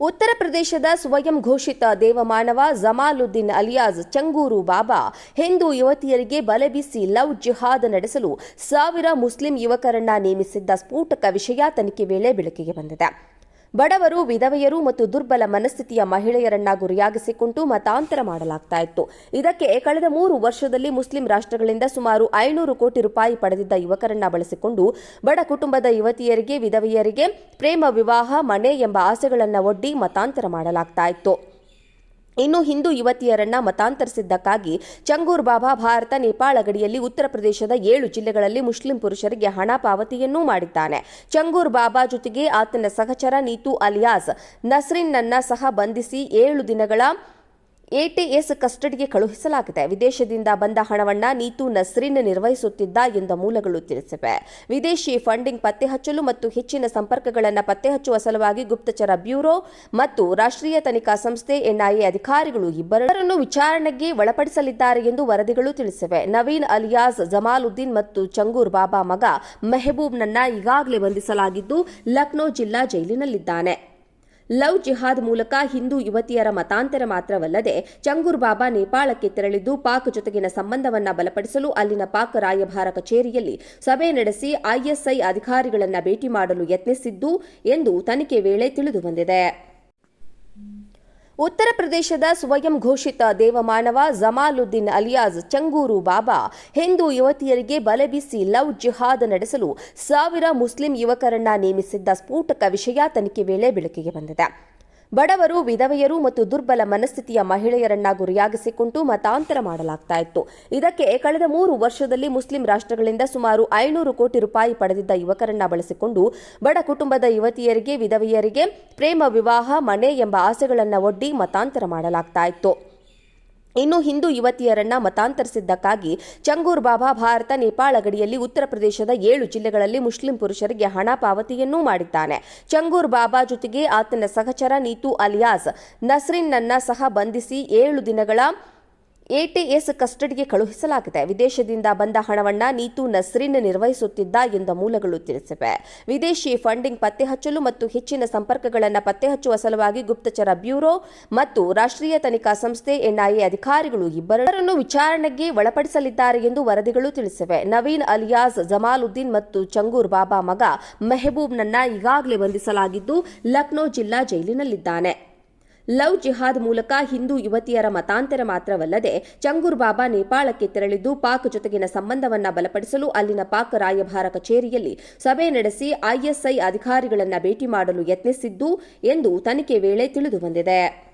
ಉತ್ತರ ಪ್ರದೇಶದ ಸ್ವಯಂ ಘೋಷಿತ ದೇವಮಾನವ ಜಮಾಲುದ್ದೀನ್ ಅಲಿಯಾಸ್ ಚಂಗೂರು ಬಾಬಾ ಹಿಂದೂ ಯುವತಿಯರಿಗೆ ಬಲೆ ಬೀಸಿ ಲವ್ ಜಿಹಾದ್ ನಡೆಸಲು ಸಾವಿರ ಮುಸ್ಲಿಂ ಯುವಕರನ್ನ ನೇಮಿಸಿದ್ದ ಸ್ಫೋಟಕ ವಿಷಯ ತನಿಖೆ ವೇಳೆ ಬೆಳಕಿಗೆ ಬಂದಿದೆ. ಬಡವರು, ವಿಧವೆಯರು ಮತ್ತು ದುರ್ಬಲ ಮನಸ್ಥಿತಿಯ ಮಹಿಳೆಯರನ್ನ ಗುರಿಯಾಗಿಸಿಕೊಂಡು ಮತಾಂತರ ಮಾಡಲಾಗ್ತಾ ಇತ್ತು. ಇದಕ್ಕೆ ಕಳೆದ ಮೂರು ವರ್ಷದಲ್ಲಿ ಮುಸ್ಲಿಂ ರಾಷ್ಟ್ರಗಳಿಂದ ಸುಮಾರು ಐನೂರು ಕೋಟಿ ರೂಪಾಯಿ ಪಡೆದಿದ್ದ ಯುವಕರನ್ನ ಬಳಸಿಕೊಂಡು ಬಡ ಕುಟುಂಬದ ಯುವತಿಯರಿಗೆ, ವಿಧವೆಯರಿಗೆ ಪ್ರೇಮ, ವಿವಾಹ, ಮನೆ ಎಂಬ ಆಸೆಗಳನ್ನು ಒಡ್ಡಿ ಮತಾಂತರ ಮಾಡಲಾಗ್ತಾ ಇತ್ತು. ಇನ್ನು ಹಿಂದೂ ಯುವತಿಯರನ್ನ ಮತಾಂತರಿಸಿದ್ದಕ್ಕಾಗಿ ಚಂಗೂರ್ ಬಾಬಾ ಭಾರತ ನೇಪಾಳ ಗಡಿಯಲ್ಲಿ ಉತ್ತರ ಪ್ರದೇಶದ ಏಳು ಜಿಲ್ಲೆಗಳಲ್ಲಿ ಮುಸ್ಲಿಂ ಪುರುಷರಿಗೆ ಹಣ ಪಾವತಿಯನ್ನೂ ಮಾಡಿದ್ದಾನೆ. ಚಂಗೂರ್ ಬಾಬಾ ಜೊತೆಗೆ ಆತನ ಸಹಚರ ನೀತು ಅಲಿಯಾಸ್ ನಸ್ರಿನ್ನನ್ನ ಸಹ ಬಂಧಿಸಿ ಏಳು ದಿನಗಳ ಎಟಿಎಸ್ ಕಸ್ಟಡಿಗೆ ಕಳುಹಿಸಲಾಗಿದೆ. ವಿದೇಶದಿಂದ ಬಂದ ಹಣವನ್ನ ನೀತು ನಸ್ರಿನ್ ನಿರ್ವಹಿಸುತ್ತಿದ್ದ ಎಂದ ಮೂಲಗಳು ತಿಳಿಸಿವೆ. ವಿದೇಶಿ ಫಂಡಿಂಗ್ ಪತ್ತೆ ಹಚ್ಚಲು ಮತ್ತು ಹೆಚ್ಚಿನ ಸಂಪರ್ಕಗಳನ್ನು ಪತ್ತೆ ಹಚ್ಚುವ ಸಲುವಾಗಿ ಗುಪ್ತಚರ ಬ್ಯೂರೋ ಮತ್ತು ರಾಷ್ಟ್ರೀಯ ತನಿಖಾ ಸಂಸ್ಥೆ, ಎನ್ಐಎ ಅಧಿಕಾರಿಗಳು ಇಬ್ಬರನ್ನು ವಿಚಾರಣೆಗೆ ಒಳಪಡಿಸಲಿದ್ದಾರೆ ಎಂದು ವರದಿಗಳು ತಿಳಿಸಿವೆ. ನವೀನ್ ಅಲಿಯಾಸ್, ಜಮಾಲುದ್ದೀನ್ ಮತ್ತು ಚಂಗೂರ್ ಬಾಬಾ ಮಗ ಮೆಹಬೂಬ್ನನ್ನ ಈಗಾಗಲೇ ಬಂಧಿಸಲಾಗಿದ್ದು ಲಕ್ನೋ ಜಿಲ್ಲಾ ಜೈಲಿನಲ್ಲಿದ್ದಾನೆ. ಲವ್ ಜಿಹಾದ್ ಮೂಲಕ ಹಿಂದೂ ಯುವತಿಯರ ಮತಾಂತರ ಮಾತ್ರವಲ್ಲದೆ ಚಂಗೂರ್ ಬಾಬಾ ನೇಪಾಳಕ್ಕೆ ತೆರಳಿದ್ದು ಪಾಕ್ ಜೊತೆಗಿನ ಸಂಬಂಧವನ್ನ ಬಲಪಡಿಸಲು ಅಲ್ಲಿನ ಪಾಕ್ ರಾಯಭಾರ ಕಚೇರಿಯಲ್ಲಿ ಸಭೆ ನಡೆಸಿ ಐಎಸ್ಐ ಅಧಿಕಾರಿಗಳನ್ನ ಭೇಟಿ ಮಾಡಲು ಯತ್ನಿಸಿದ್ದು ಎಂದು ತನಿಖೆ ವೇಳೆ ತಿಳಿದುಬಂದಿದೆ. ಉತ್ತರ ಪ್ರದೇಶದ ಸ್ವಯಂ ಘೋಷಿತ ದೇವಮಾನವ ಜಮಾಲುದ್ದೀನ್ ಅಲಿಯಾಜ್ ಚಂಗೂರು ಬಾಬಾ ಹಿಂದೂ ಯುವತಿಯರಿಗೆ ಬಲೆ ಬೀಸಿ ಲವ್ ಜಿಹಾದ್ ನಡೆಸಲು ಸಾವಿರ ಮುಸ್ಲಿಂ ಯುವಕರನ್ನ ನೇಮಿಸಿದ್ದ ಸ್ಫೋಟಕ ವಿಷಯ ತನಿಖೆ ವೇಳೆ ಬೆಳಕಿಗೆ ಬಂದಿದೆ. ಬಡವರು, ವಿಧವೆಯರು ಮತ್ತು ದುರ್ಬಲ ಮನಸ್ಥಿತಿಯ ಮಹಿಳೆಯರನ್ನ ಗುರಿಯಾಗಿಸಿಕೊಂಡು ಮತಾಂತರ ಮಾಡಲಾಗ್ತಾ ಇತ್ತು. ಇದಕ್ಕೆ ಕಳೆದ ಮೂರು ವರ್ಷದಲ್ಲಿ ಮುಸ್ಲಿಂ ರಾಷ್ಟ್ರಗಳಿಂದ ಸುಮಾರು ಐನೂರು ಕೋಟಿ ರೂಪಾಯಿ ಪಡೆದಿದ್ದ ಯುವಕರನ್ನ ಬಳಸಿಕೊಂಡು ಬಡ ಕುಟುಂಬದ ಯುವತಿಯರಿಗೆ, ವಿಧವೆಯರಿಗೆ ಪ್ರೇಮ, ವಿವಾಹ, ಮನೆ ಎಂಬ ಆಸೆಗಳನ್ನು ಒಡ್ಡಿ ಮತಾಂತರ ಮಾಡಲಾಗ್ತಾ ಇತ್ತು. ಇನ್ನು ಹಿಂದೂ ಯುವತಿಯರನ್ನ ಮತಾಂತರಿಸಿದ್ದಕ್ಕಾಗಿ ಚಂಗೂರ್ ಬಾಬಾ ಭಾರತ ನೇಪಾಳ ಗಡಿಯಲ್ಲಿ ಉತ್ತರ ಪ್ರದೇಶದ ಏಳು ಜಿಲ್ಲೆಗಳಲ್ಲಿ ಮುಸ್ಲಿಂ ಪುರುಷರಿಗೆ ಹಣ ಪಾವತಿಯನ್ನೂ ಮಾಡಿದ್ದಾನೆ. ಚಂಗೂರ್ ಬಾಬಾ ಜೊತೆಗೆ ಆತನ ಸಹಚರ ನೀತು ಅಲಿಯಾಸ್ ನಸ್ರಿನ್ನನ್ನ ಸಹ ಬಂಧಿಸಿ ಏಳು ದಿನಗಳ ಎಟಿಎಸ್ ಕಸ್ಟಡಿಗೆ ಕಳುಹಿಸಲಾಗಿದೆ. ವಿದೇಶದಿಂದ ಬಂದ ಹಣವನ್ನ ನೀತು ನಸ್ರಿನ್ ನಿರ್ವಹಿಸುತ್ತಿದ್ದ ಎಂದ ಮೂಲಗಳು ತಿಳಿಸಿವೆ. ವಿದೇಶಿ ಫಂಡಿಂಗ್ ಪತ್ತೆ ಹಚ್ಚಲು ಮತ್ತು ಹೆಚ್ಚಿನ ಸಂಪರ್ಕಗಳನ್ನು ಪತ್ತೆ ಹಚ್ಚುವ ಸಲುವಾಗಿ ಗುಪ್ತಚರ ಬ್ಯೂರೋ ಮತ್ತು ರಾಷ್ಟ್ರೀಯ ತನಿಖಾ ಸಂಸ್ಥೆ ಎನ್ಐಎ ಅಧಿಕಾರಿಗಳು ಇಬ್ಬರನ್ನು ವಿಚಾರಣೆಗೆ ಒಳಪಡಿಸಲಿದ್ದಾರೆ ಎಂದು ವರದಿಗಳು ತಿಳಿಸಿವೆ. ನವೀನ್ ಅಲಿಯಾಸ್, ಜಮಾಲುದ್ದೀನ್ ಮತ್ತು ಚಂಗೂರ್ ಬಾಬಾ ಮಗ ಮೆಹಬೂಬ್ನನ್ನ ಈಗಾಗಲೇ ಬಂಧಿಸಲಾಗಿದ್ದು ಲಕ್ನೋ ಜಿಲ್ಲಾ ಜೈಲಿನಲ್ಲಿದ್ದಾನೆ. ಲವ್ ಜಿಹಾದ್ ಮೂಲಕ ಹಿಂದೂ ಯುವತಿಯರ ಮತಾಂತರ ಮಾತ್ರವಲ್ಲದೆ ಚಂಗೂರ್ ಬಾಬಾ ನೇಪಾಳಕ್ಕೆ ತೆರಳಿದ್ದು ಪಾಕ್ ಜೊತೆಗಿನ ಸಂಬಂಧವನ್ನ ಬಲಪಡಿಸಲು ಅಲ್ಲಿನ ಪಾಕ್ ರಾಯಭಾರ ಕಚೇರಿಯಲ್ಲಿ ಸಭೆ ನಡೆಸಿ ಐಎಸ್ಐ ಅಧಿಕಾರಿಗಳನ್ನ ಭೇಟಿ ಮಾಡಲು ಯತ್ನಿಸಿದ್ದು ಎಂದು ತನಿಖೆ ವೇಳೆ ತಿಳಿದುಬಂದಿದೆ.